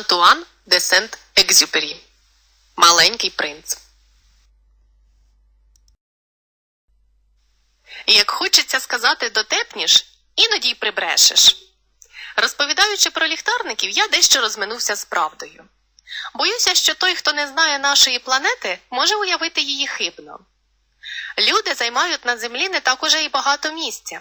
Антуан де Сент Екзюпері. Маленький принц. Як хочеться сказати дотепніш, іноді й прибрешеш. Розповідаючи про ліхтарників, я дещо розминувся з правдою. Боюся, що той, хто не знає нашої планети, може уявити її хибно. Люди займають на землі не так уже й багато місця.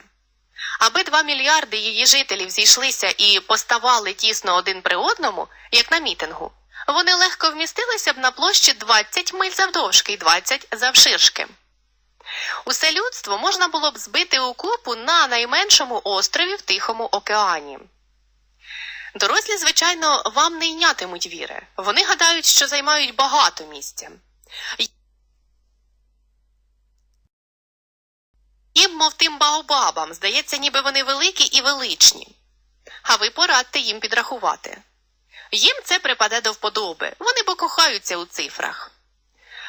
Аби два мільярди її жителів зійшлися і поставали тісно один при одному, як на мітингу, вони легко вмістилися б на площі 20 миль завдовжки і 20 завширшки. Усе людство можна було б збити у купу на найменшому острові в Тихому океані. Дорослі, звичайно, вам не йнятимуть віри. Вони гадають, що займають багато місця. Їм, мов тим баобабам, здається, ніби вони великі і величні. А ви порадьте їм підрахувати. Їм це припаде до вподоби, вони покохаються у цифрах.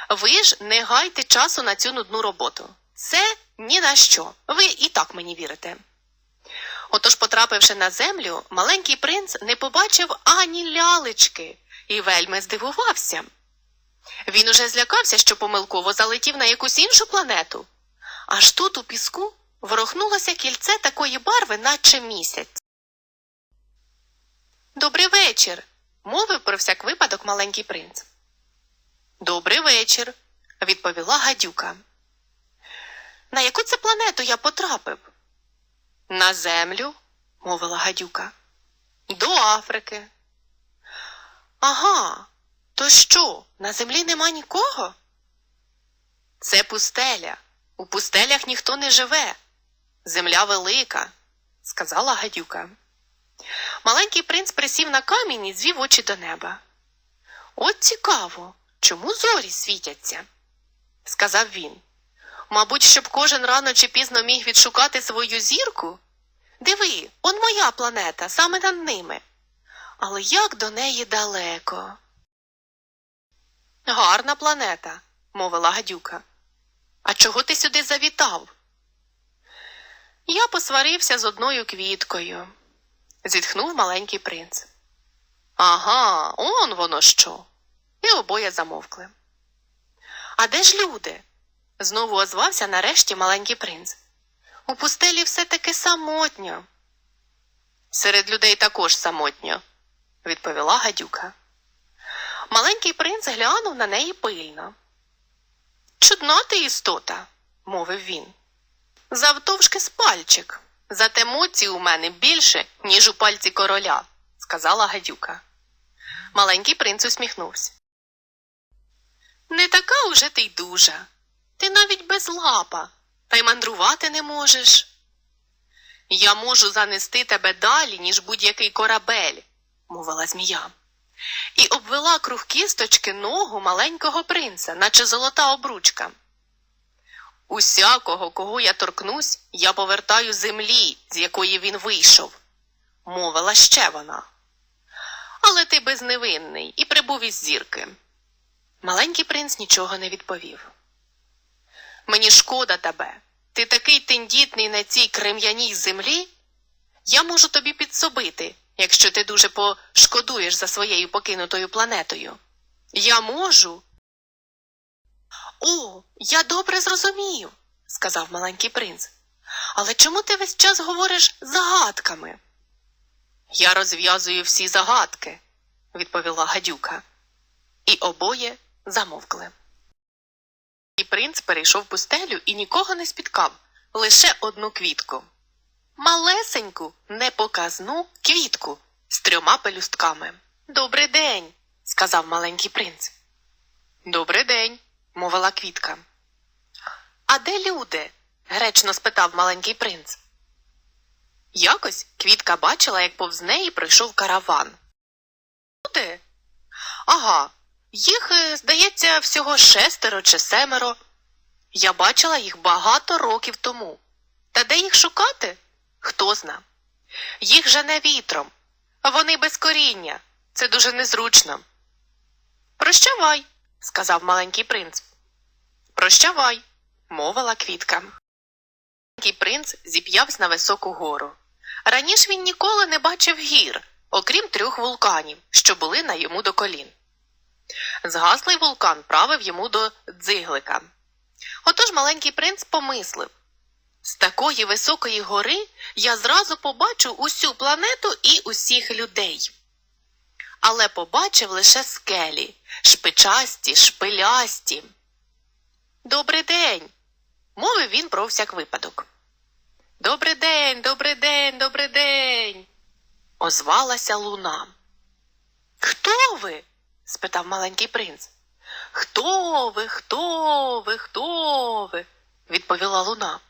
Ви ж не гайте часу на цю нудну роботу. Це ні на що. Ви і так мені вірите. Отож, потрапивши на землю, маленький принц не побачив ані лялечки і вельми здивувався. Він уже злякався, що помилково залетів на якусь іншу планету. Аж тут у піску ворухнулося кільце такої барви, наче місяць. Добрий вечір, мовив про всяк випадок маленький принц. Добрий вечір, відповіла гадюка. На яку це планету я потрапив? На землю, мовила гадюка. До Африки. Ага, то що, на землі нема нікого? Це пустеля. У пустелях ніхто не живе. Земля велика, сказала гадюка. Маленький принц присів на камінь і звів очі до неба. От цікаво, чому зорі світяться, сказав він. Мабуть, щоб кожен рано чи пізно міг відшукати свою зірку? Диви, он моя планета, саме над ними. Але як до неї далеко? Гарна планета, мовила гадюка. А чого ти сюди завітав? Я посварився з одною квіткою, зітхнув маленький принц. Ага, он воно що. І обоє замовкли. А де ж люди? знову озвався нарешті маленький принц. У пустелі все таки самотньо. Серед людей також самотньо, відповіла гадюка. Маленький принц глянув на неї пильно. Чудна ти істота, мовив він. Завтовшки з пальчик. Зате моці у мене більше, ніж у пальці короля, сказала гадюка. Маленький принц усміхнувся. Не така уже ти й дужа. Ти навіть без лапа, та й мандрувати не можеш. Я можу занести тебе далі, ніж будь-який корабель, мовила змія, і обвела круг кісточки ногу маленького принца, наче золота обручка. Усякого, кого я торкнусь, я повертаю землі, з якої він вийшов, мовила ще вона. Але ти безневинний і прибув із зірки. Маленький принц нічого не відповів. Мені шкода тебе. Ти такий тендітний на цій крем'яній землі. Я можу тобі підсобити, якщо ти дуже пошкодуєш за своєю покинутою планетою. Я можу. О, я добре зрозумію, сказав маленький принц. Але чому ти весь час говориш загадками? Я розв'язую всі загадки, відповіла гадюка. І обоє замовкли. І принц перейшов пустелю і нікого не спіткав, лише одну квітку. Малесеньку, непоказну квітку з трьома пелюстками. Добрий день, сказав маленький принц. Добрий день, мовила квітка. А де люди? гречно спитав маленький принц. Якось квітка бачила, як повз неї пройшов караван. Люди? Ага, їх, е, здається, всього шестеро чи семеро. Я бачила їх багато років тому. Та де їх шукати? Хто зна. Їх жене вітром, вони без коріння. Це дуже незручно. Прощавай, сказав маленький принц. Прощавай, мовила квітка. Маленький принц зіп'явся на високу гору. Раніше він ніколи не бачив гір, окрім трьох вулканів, що були на йому до колін. Згаслий вулкан правив йому до дзиглика. Отож маленький принц помислив з такої високої гори я зразу побачу усю планету і усіх людей. Але побачив лише скелі, шпичасті, шпилясті. Добрий день, мовив він про всяк випадок. Добрий день, добрий день, добрий день. озвалася луна. Хто ви? спитав маленький принц. Хто ви, хто ви, хто ви? відповіла луна.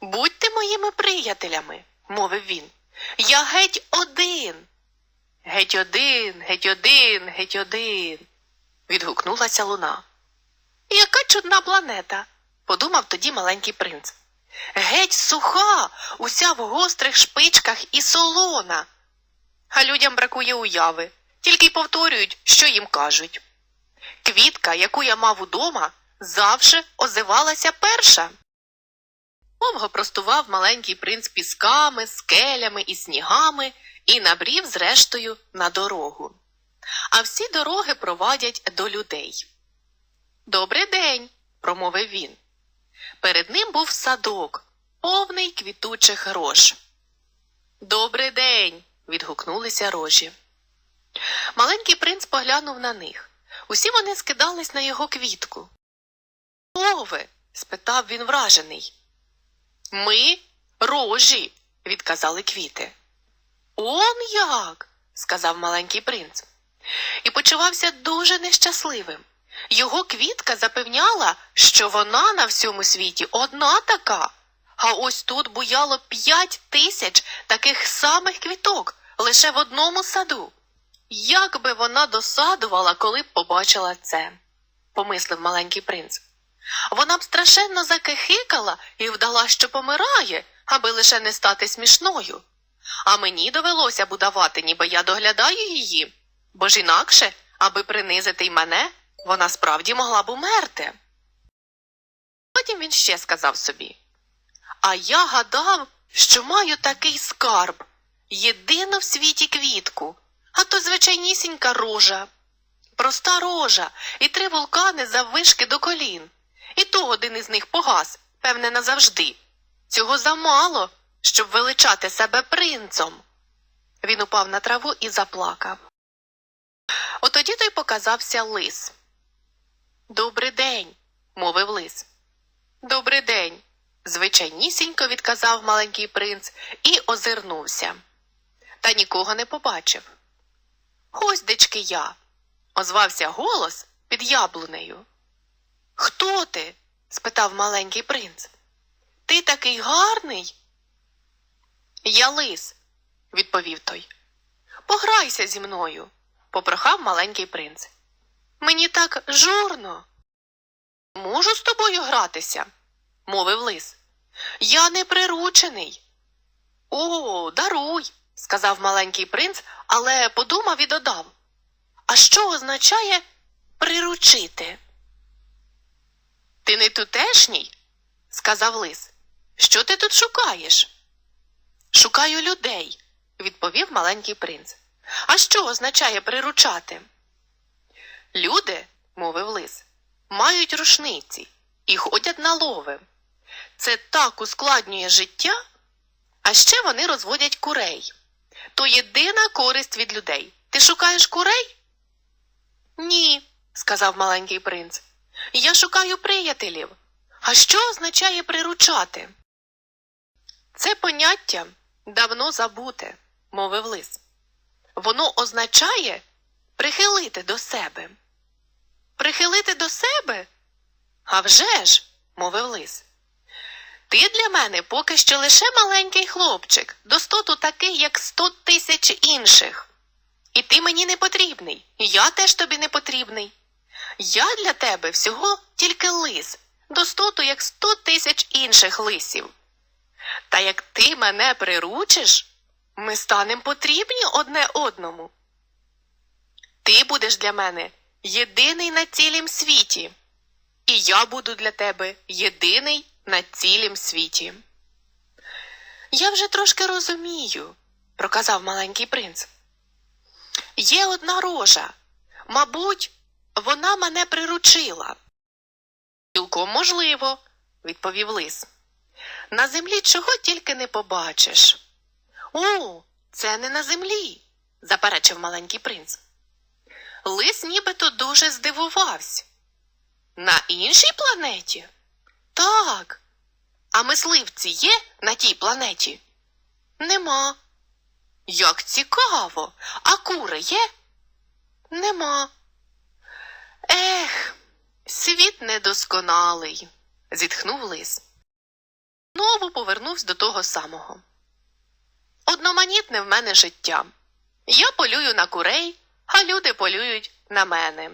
Будьте моїми приятелями, мовив він. Я геть один. Геть один, геть один, геть один. відгукнулася луна. Яка чудна планета, подумав тоді маленький принц. Геть суха, уся в гострих шпичках і солона. А людям бракує уяви, тільки й повторюють, що їм кажуть. Квітка, яку я мав удома, завжди озивалася перша. Довго простував маленький принц пісками, скелями і снігами і набрів, зрештою, на дорогу. А всі дороги провадять до людей. Добрий день, промовив він. Перед ним був садок, повний квітучих рож. Добрий день. відгукнулися рожі. Маленький принц поглянув на них. Усі вони скидались на його квітку. Хто ви? спитав він вражений. Ми рожі, відказали квіти. Он як? сказав маленький принц. І почувався дуже нещасливим. Його квітка запевняла, що вона на всьому світі одна така. А ось тут буяло п'ять тисяч таких самих квіток лише в одному саду. Як би вона досадувала, коли б побачила це, помислив маленький принц. Вона б страшенно закихикала і вдала, що помирає, аби лише не стати смішною. А мені довелося б удавати, ніби я доглядаю її, бо ж інакше, аби принизити й мене, вона справді могла б умерти. Потім він ще сказав собі А я гадав, що маю такий скарб єдину в світі квітку, а то звичайнісінька рожа. Проста рожа і три вулкани заввишки до колін. І то один із них погас, певне, назавжди. Цього замало, щоб величати себе принцом. Він упав на траву і заплакав. Отоді той показався лис. Добрий день, мовив лис. Добрий день, звичайнісінько відказав маленький принц і озирнувся. Та нікого не побачив. Ось я, озвався голос під яблунею. Хто ти? спитав маленький принц. Ти такий гарний? Я лис, відповів той. Пограйся зі мною, попрохав маленький принц. Мені так журно. Можу з тобою гратися, мовив лис. Я не приручений. О, даруй, сказав маленький принц, але подумав і додав. А що означає приручити? Ти не тутешній? сказав лис. Що ти тут шукаєш? Шукаю людей, відповів маленький принц. А що означає приручати? Люди, мовив лис, мають рушниці і ходять на лови. Це так ускладнює життя, а ще вони розводять курей. То єдина користь від людей. Ти шукаєш курей? Ні, сказав маленький принц. Я шукаю приятелів. А що означає приручати? Це поняття давно забуте, мовив лис. Воно означає прихилити до себе. Прихилити до себе? «А вже ж», – мовив лис. Ти для мене поки що лише маленький хлопчик, достоту такий, як сто тисяч інших. І ти мені не потрібний, і я теж тобі не потрібний. Я для тебе всього тільки лис, достоту, як сто тисяч інших лисів. Та як ти мене приручиш, ми станемо потрібні одне одному. Ти будеш для мене єдиний на цілім світі, і я буду для тебе єдиний на цілім світі. Я вже трошки розумію, проказав маленький принц. Є одна рожа. Мабуть, вона мене приручила. Цілком можливо, відповів лис. На землі чого тільки не побачиш. О, це не на землі, заперечив маленький принц. Лис нібито дуже здивувався. На іншій планеті? Так. А мисливці є на тій планеті? Нема. Як цікаво, а кури є? Нема. Ех, світ недосконалий, зітхнув лис. Знову повернувся до того самого. Одноманітне в мене життя. Я полюю на курей, а люди полюють на мене.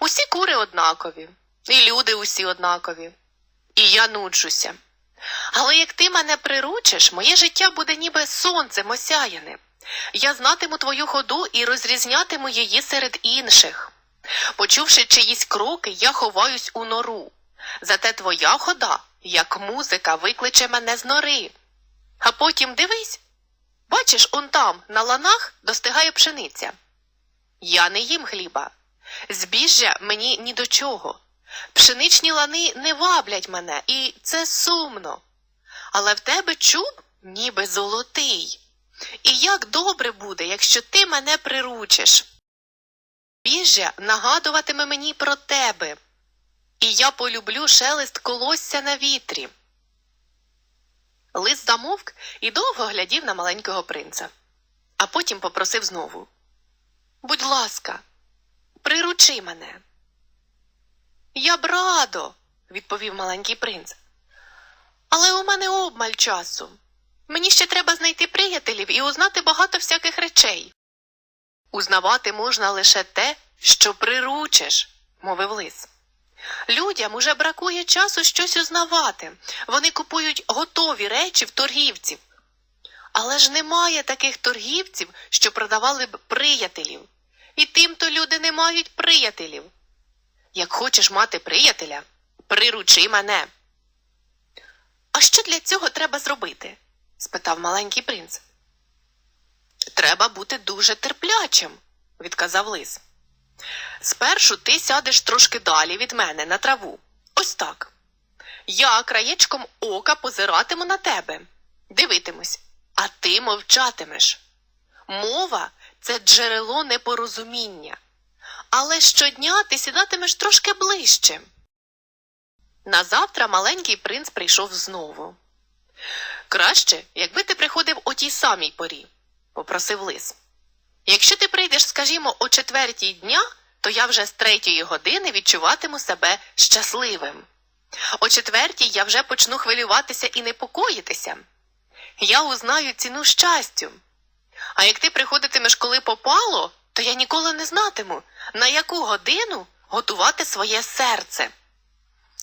Усі кури однакові, і люди усі однакові. І я нуджуся. Але як ти мене приручиш, моє життя буде ніби сонцем осяяне. Я знатиму твою ходу і розрізнятиму її серед інших. Почувши чиїсь кроки, я ховаюсь у нору. Зате твоя хода, як музика, викличе мене з нори. А потім дивись бачиш, он там, на ланах, достигає пшениця. Я не їм хліба. Збіжжя мені ні до чого. Пшеничні лани не ваблять мене, і це сумно. Але в тебе чуб ніби золотий. І як добре буде, якщо ти мене приручиш. Біжжя нагадуватиме мені про тебе, і я полюблю шелест колосся на вітрі. Лис замовк і довго глядів на маленького принца, а потім попросив знову Будь ласка, приручи мене. Я б радо, відповів маленький принц. Але у мене обмаль часу. Мені ще треба знайти приятелів і узнати багато всяких речей. Узнавати можна лише те, що приручиш, мовив лис. Людям уже бракує часу щось узнавати. Вони купують готові речі в торгівців. Але ж немає таких торгівців, що продавали б приятелів. І тим-то люди не мають приятелів. Як хочеш мати приятеля, приручи мене. А що для цього треба зробити? спитав маленький принц. Треба бути дуже терплячим, відказав лис. Спершу ти сядеш трошки далі від мене на траву. Ось так. Я краєчком ока позиратиму на тебе. Дивитимусь, а ти мовчатимеш. Мова це джерело непорозуміння. Але щодня ти сідатимеш трошки ближче. Назавтра маленький принц прийшов знову. Краще, якби ти приходив о тій самій порі, попросив лис. Якщо ти прийдеш, скажімо, о четвертій дня, то я вже з третьої години відчуватиму себе щасливим. О четвертій я вже почну хвилюватися і непокоїтися. Я узнаю ціну щастю. А як ти приходитимеш, коли попало, то я ніколи не знатиму, на яку годину готувати своє серце.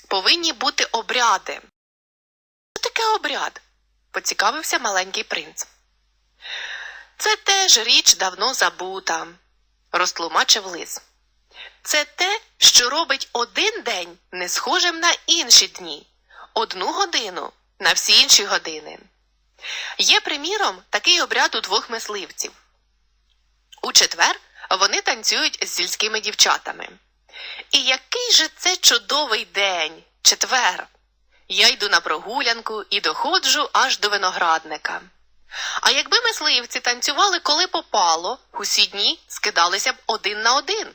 Повинні бути обряди. Що таке обряд? поцікавився маленький принц. Це теж річ давно забута, розтлумачив лис. Це те, що робить один день не схожим на інші дні, одну годину на всі інші години. Є, приміром, такий обряд у двох мисливців. У четвер вони танцюють з сільськими дівчатами. І який же це чудовий день, четвер. Я йду на прогулянку і доходжу аж до виноградника. А якби мисливці танцювали коли попало, усі дні скидалися б один на один,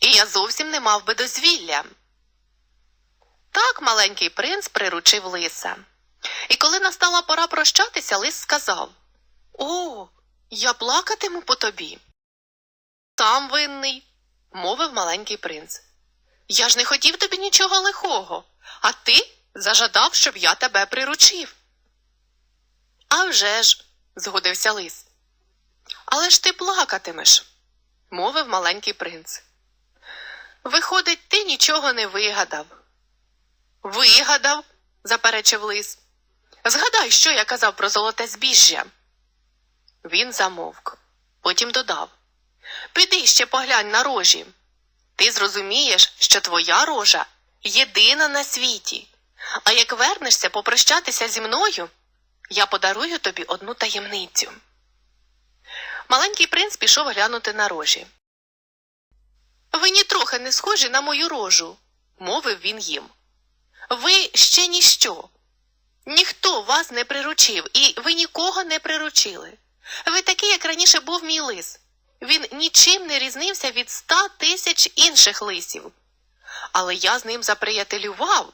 і я зовсім не мав би дозвілля. Так маленький принц приручив лиса. І коли настала пора прощатися, лис сказав О, я плакатиму по тобі. Сам винний, мовив маленький принц. Я ж не хотів тобі нічого лихого, а ти зажадав, щоб я тебе приручив. «А вже ж», – згодився лис. Але ж ти плакатимеш, мовив маленький принц. Виходить, ти нічого не вигадав. Вигадав, заперечив лис. Згадай, що я казав про золоте збіжжя. Він замовк, потім додав Піди ще поглянь на рожі. Ти зрозумієш, що твоя рожа єдина на світі. А як вернешся попрощатися зі мною, я подарую тобі одну таємницю. Маленький принц пішов глянути на рожі. Ви нітрохи не схожі на мою рожу, мовив він їм. Ви ще ніщо. Ніхто вас не приручив, і ви нікого не приручили. Ви такий, як раніше був мій лис. Він нічим не різнився від ста тисяч інших лисів. Але я з ним заприятелював,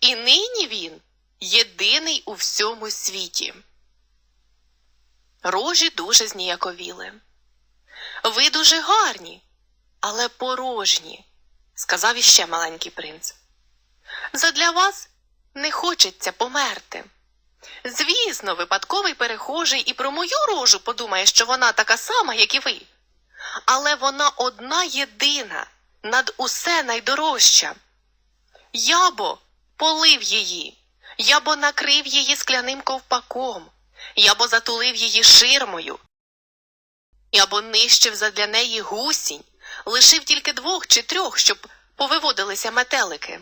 і нині він єдиний у всьому світі. Рожі дуже зніяковіли. Ви дуже гарні, але порожні, сказав іще маленький принц. Задля вас не хочеться померти. Звісно, випадковий перехожий і про мою рожу подумає, що вона така сама, як і ви. Але вона одна єдина, над усе найдорожча. Я бо полив її, я бо накрив її скляним ковпаком, я бо затулив її ширмою, я бо нищив задля неї гусінь, лишив тільки двох чи трьох, щоб повиводилися метелики.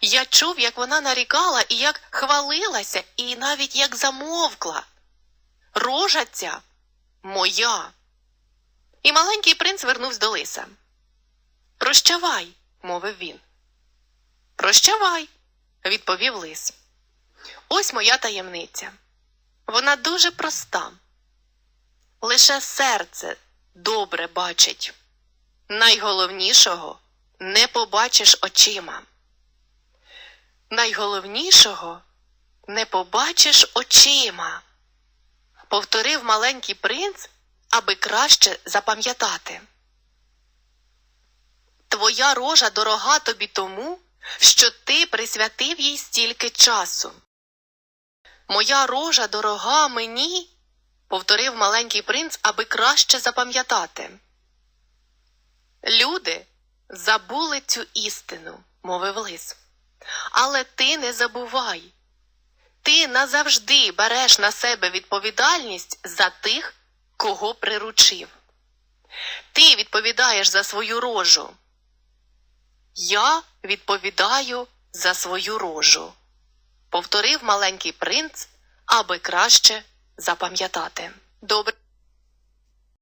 Я чув, як вона нарікала і як хвалилася, і навіть як замовкла. Рожа ця моя. І маленький принц вернувся до лиса. Прощавай, мовив він. Прощавай, відповів лис. Ось моя таємниця. Вона дуже проста. Лише серце добре бачить. Найголовнішого не побачиш очима. Найголовнішого не побачиш очима, повторив маленький принц, аби краще запам'ятати. Твоя рожа дорога тобі тому, що ти присвятив їй стільки часу. Моя рожа дорога мені, повторив маленький принц, аби краще запам'ятати. Люди забули цю істину, мовив лис. Але ти не забувай. Ти назавжди береш на себе відповідальність за тих, кого приручив. Ти відповідаєш за свою рожу. Я відповідаю за свою рожу, повторив маленький принц, аби краще запам'ятати. Добре.